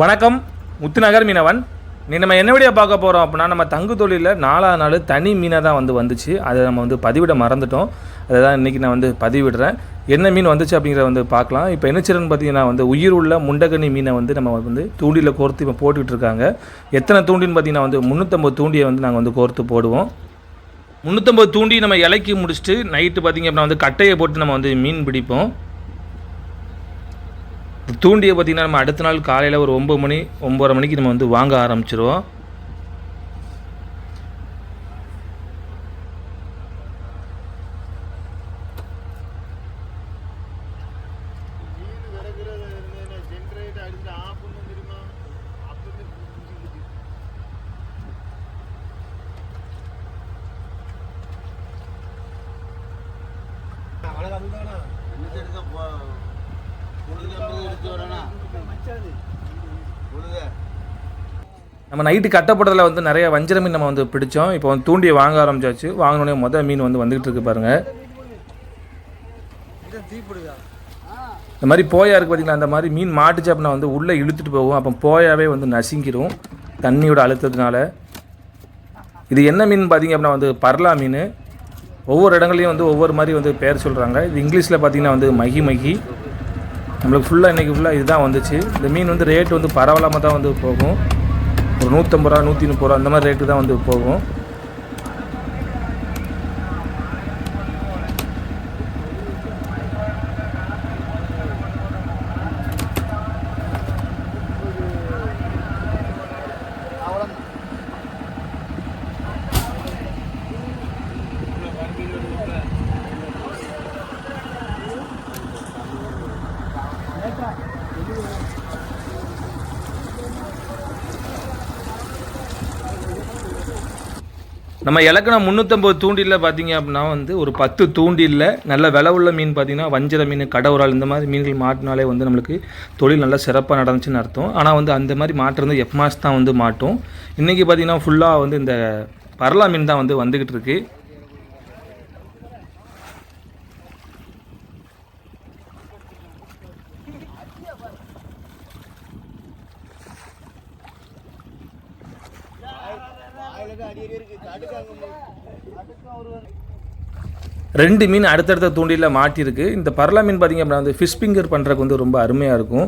வணக்கம். முத்துநகர் மீனவன். நீ நம்ம என்ன வீடியோ பார்க்க போகிறோம் அப்படின்னா நம்ம தங்கு தொழிலில் நாலாவது நாள் தனி மீனை தான் வந்து வந்துச்சு. அதை நம்ம வந்து பதிவிட மறந்துட்டோம். அதை தான் இன்றைக்கி நான் வந்து பதிவிடுறேன். என்ன மீன் வந்துச்சு அப்படிங்கிறத வந்து பார்க்கலாம். இப்போ என்ன செய்யறதுன்னு பார்த்தீங்கன்னா வந்து உயிர் உள்ள முண்டகனி மீனை வந்து நம்ம வந்து தூண்டியில் கோர்த்து இப்போ போட்டுக்கிட்டு இருக்காங்க. எத்தனை தூண்டின்னு பார்த்தீங்கன்னா வந்து முந்நூற்றம்பது தூண்டியை வந்து நாங்கள் வந்து கோர்த்து போடுவோம். முந்நூற்றம்பது தூண்டி நம்ம இலக்கி முடிச்சுட்டு நைட்டு பார்த்திங்க அப்படின்னா வந்து கட்டையை போட்டு நம்ம வந்து மீன் பிடிப்போம். தூண்டியை பார்த்திங்கன்னா நம்ம அடுத்த நாள் காலையில் ஒரு ஒம்பது மணி ஒம்பரை மணிக்கு நம்ம வந்து வாங்க ஆரம்பிச்சிருவோம். நம்ம நைட்டு கட்டப்படத்தில் வந்து நிறைய வஞ்சர மீன் நம்ம வந்து பிடிச்சோம். இப்போ வந்து தூண்டியை வாங்க ஆரம்பிச்சாச்சு. வாங்கினோடனே மொதல் மீன் வந்து வந்துகிட்டு இருக்கு பாருங்க. இந்த மாதிரி போயா இருக்கு பார்த்தீங்களா அந்த மாதிரி மீன் மாட்டுச்சு அப்படின்னா வந்து உள்ளே இழுத்துட்டு போகும். அப்போ போயாவே வந்து நசுங்கிரும். தண்ணியோட அழுத்தத்தினால. இது என்ன மீன் பார்த்தீங்க அப்படின்னா வந்து பர்லா மீன். ஒவ்வொரு இடங்களையும் வந்து ஒவ்வொரு மாதிரி வந்து பேர் சொல்கிறாங்க இது இங்கிலீஷில் பார்த்தீங்கன்னா வந்து மகி மகி. நம்மளுக்கு ஃபுல்லாக இன்றைக்கி ஃபுல்லாக இதுதான் வந்துச்சு. இந்த மீன் வந்து ரேட் வந்து பரவலாமல் தான் வந்து போகும். ஒரு நூற்றம்பது ரூபா நூற்றி முப்பது ரூபா அந்த மாதிரி ரேட்டு தான் வந்து போகும். நம்ம இலக்கணம் முந்நூற்றம்பது தூண்டிலில் பார்த்தீங்க அப்படின்னா வந்து ஒரு பத்து தூண்டிலில் நல்ல விலை உள்ள மீன் பார்த்தீங்கன்னா வஞ்சர மீன் கடவுரால் இந்த மாதிரி மீன்கள் மாட்டினாலே வந்து நம்மளுக்கு தொழில் நல்லா சிறப்பாக நடந்துச்சுன்னு அர்த்தம். ஆனால் வந்து அந்த மாதிரி மாட்டுறது எஃப் மாஸ் தான் வந்து மாட்டும். இன்றைக்கி பார்த்தீங்கன்னா ஃபுல்லாக வந்து இந்த பரலா மீன் தான் வந்து வந்துக்கிட்டு இருக்குது ரெண்டு மீன் அடுத்தடுத்த தூண்டிலில் மாட்டியிருக்கு இந்த பரலா மீன் பார்த்திங்க அப்படின்னா வந்து ஃபிஷ் ஃபிங்கர் பண்ணுறதுக்கு வந்து ரொம்ப அருமையாக இருக்கும்.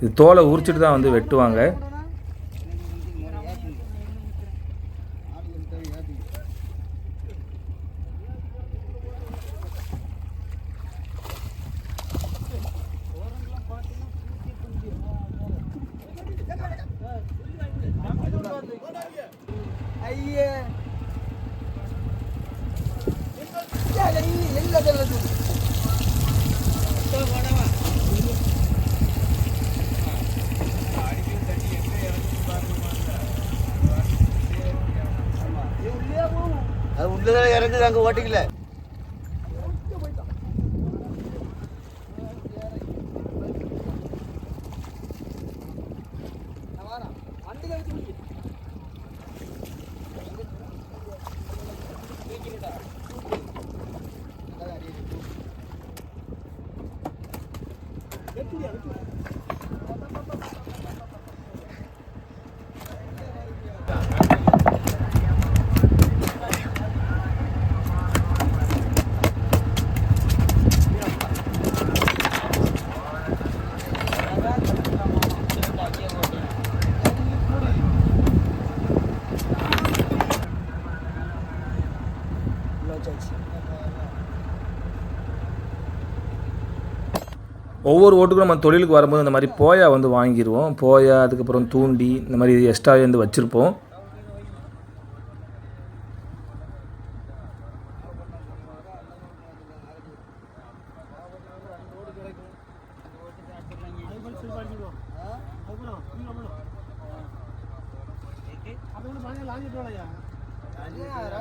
இது தோலை உரிச்சிட்டு தான் வந்து வெட்டுவாங்க. அது உள்ளதான் இறங்குது அங்க ஓட்டிக்கல. ஒவ்வொரு ஓட்டுக்கும் நம்ம தொழிலுக்கு வரும்போது இந்த மாதிரி போயா வந்து வாங்கிடுவோம் போயா அதுக்கப்புறம் தூண்டி இந்த மாதிரி எக்ஸ்ட்ரா வந்து வச்சுருப்போம். நல்ல அழகா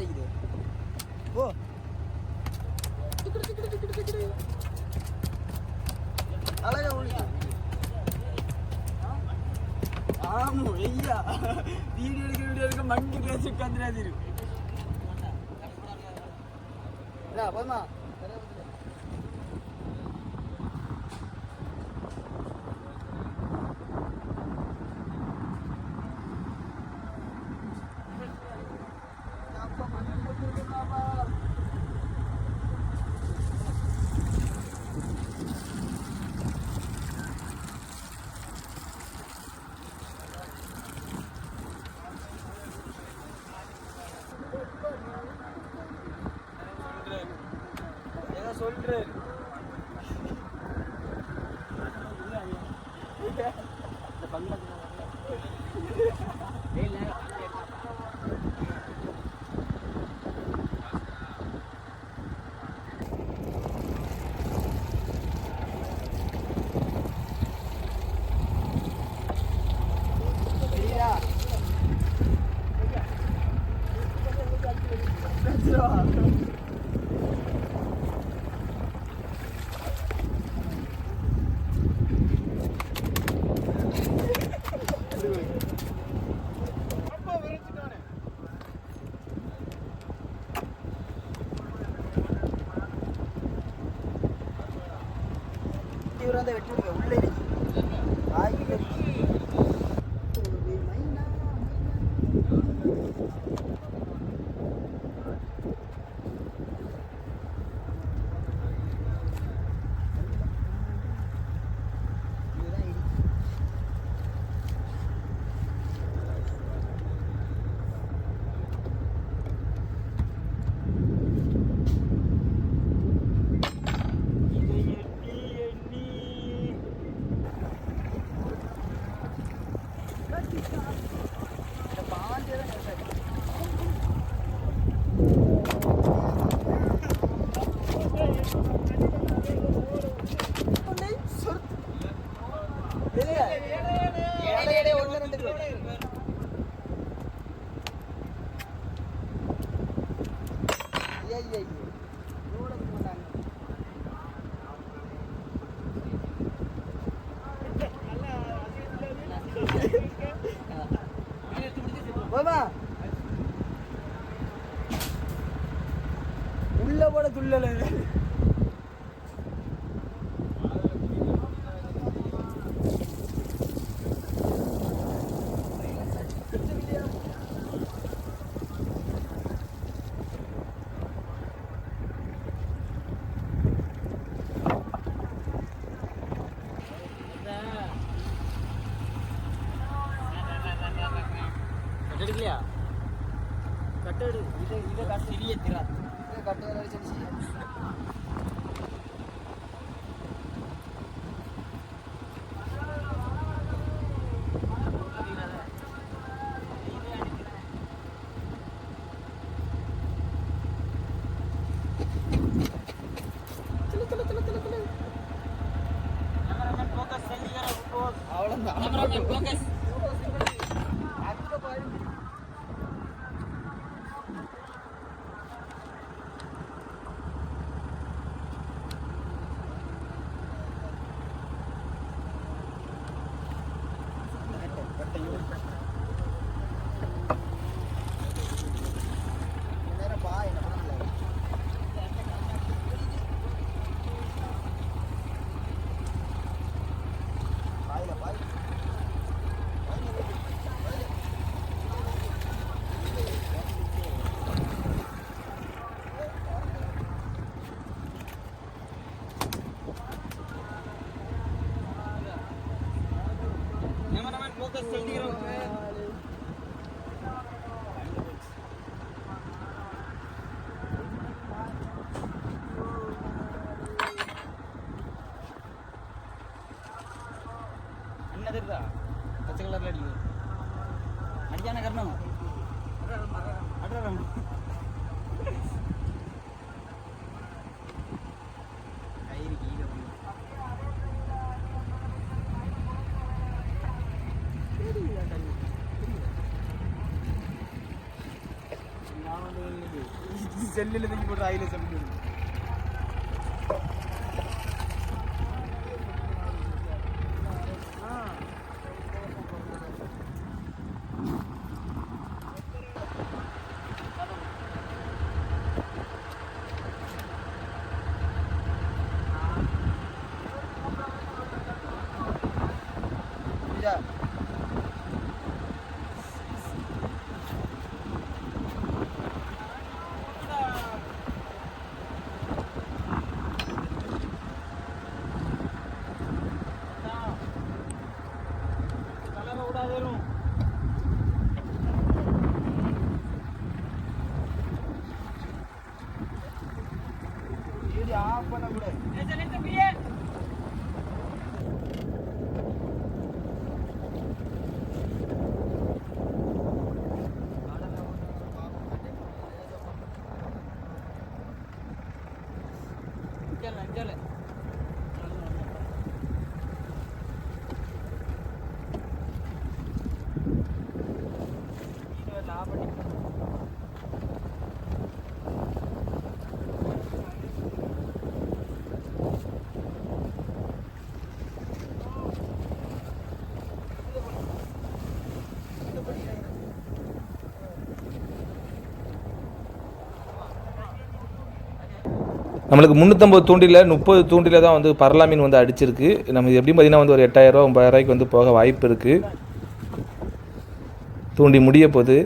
இருக்குது ஓ அழகா ஒழிச்சு ஆமா ஐயா வீடியோ எடுக்க வீடியோ எடுக்க மண்டி பேசி உட்காந்துடாது போதுமா சொல்றாரு இந்த பங்களா போமா. உள்ள போட துள்ளல. എടുക്കില്ല കട്ട് എടു ഇത് ഇത് കട്ട്. ഇനി എത്തിറ ഇത് കട്ട് അവളെന്താ நான் வந்து செல்லில் தூக்கி போட்டு ஆயில நம்மளுக்கு முந்நூற்றம்பது தூண்டில் முப்பது தூண்டில் தான் வந்து பரலா மீன் வந்து அடிச்சிருக்கு. நம்ம எப்படி பார்த்தீங்கன்னா வந்து ஒரு எட்டாயிரரூவா ஒம்பதாயிரரூவாய்க்கு வந்து போக வாய்ப்பு இருக்குது தூண்டி முடிய போகுது.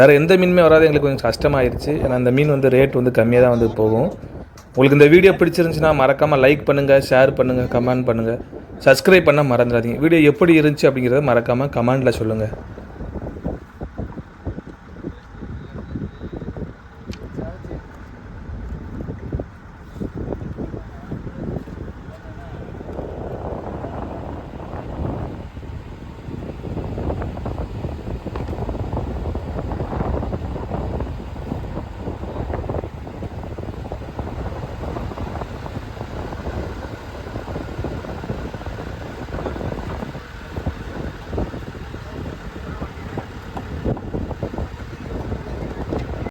வேறு எந்த மீனுமே வராது. எங்களுக்கு கொஞ்சம் கஷ்டமாயிருச்சு. ஏன்னா அந்த மீன் வந்து ரேட் வந்து கம்மியாக தான் வந்து போகும். உங்களுக்கு இந்த வீடியோ பிடிச்சிருந்துச்சுன்னா மறக்காமல் லைக் பண்ணுங்கள் ஷேர் பண்ணுங்கள் கமெண்ட் பண்ணுங்கள் சப்ஸ்கிரைப் பண்ண மறந்துடாதீங்க. வீடியோ எப்படி இருந்துச்சு அப்படிங்கிறத மறக்காமல் கமெண்டில் சொல்லுங்கள்